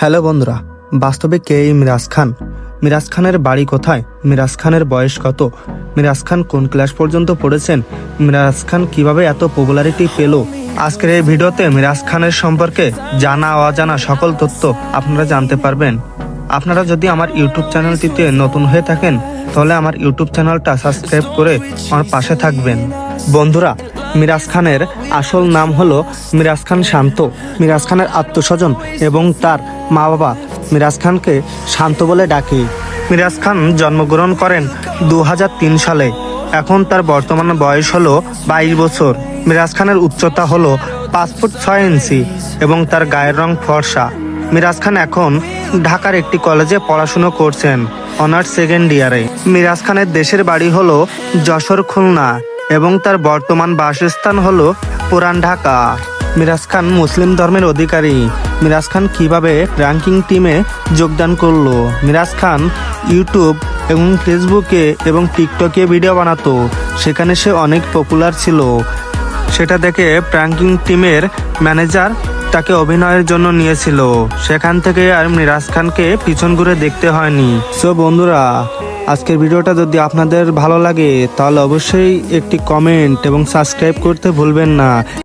Hello বন্ধুরা, বাস্তবে কে এই মিরাজ খান? মিরাজ খানের বাড়ি কোথায়? মিরাজ খানের বয়স কত? মিরাজ খান কোন ক্লাস পর্যন্ত পড়েছেন? মিরাজ খান কীভাবে এত পপুলারিটি পেল? আজকের এই ভিডিওতে মিরাজ খানের সম্পর্কে জানা অজানা সকল তথ্য আপনারা জানতে পারবেন। আপনারা যদি আমার ইউটিউব চ্যানেলটিতে নতুন হয়ে থাকেন, তাহলে আমার ইউটিউব চ্যানেলটা সাবস্ক্রাইব করে আমার পাশে থাকবেন। বন্ধুরা মিরাজ খানের আসল নাম হলো মিরাজ খান শান্ত। মিরাজ খানের আত্মস্বজন এবং তার মা বাবা মিরাজ খানকে শান্ত বলে ডাকে। মিরাজ খান জন্মগ্রহণ করেন দু হাজার তিন সালে। এখন তার বর্তমান বয়স হলো বাইশ বছর। মিরাজ খানের উচ্চতা হলো পাঁচ ফুট ছয় ইঞ্চি এবং তার গায়ের রং ফর্সা। মিরাজ খান এখন ঢাকার একটি কলেজে পড়াশুনো করছেন, অনার্স সেকেন্ড ইয়ারে। মিরাজ খানের দেশের বাড়ি হলো যশোর খুলনা। এবং তার বর্তমান বাসস্থান হলো পুরান ঢাকা। মিরাজ খান মুসলিম ধর্মের অধিকারী। মিরাজ খান কীভাবে র্যাঙ্কিং টিমে যোগদান করল? মিরাজ খান ইউটিউব এবং ফেসবুকে এবং টিকটকে ভিডিও বানাতো। সেখানে সে অনেক পপুলার ছিল। সেটা দেখে প্র্যাঙ্কিং টিমের ম্যানেজার তাকে অভিনয়ের জন্য নিয়েছিল। সেখান থেকে আর মিরাজ খানকে পিছন ঘুরে দেখতে হয়নি। সো বন্ধুরা আজকের ভিডিওটা যদি আপনাদের ভালো লাগে, তাহলে অবশ্যই একটি কমেন্ট এবং সাবস্ক্রাইব করতে ভুলবেন না।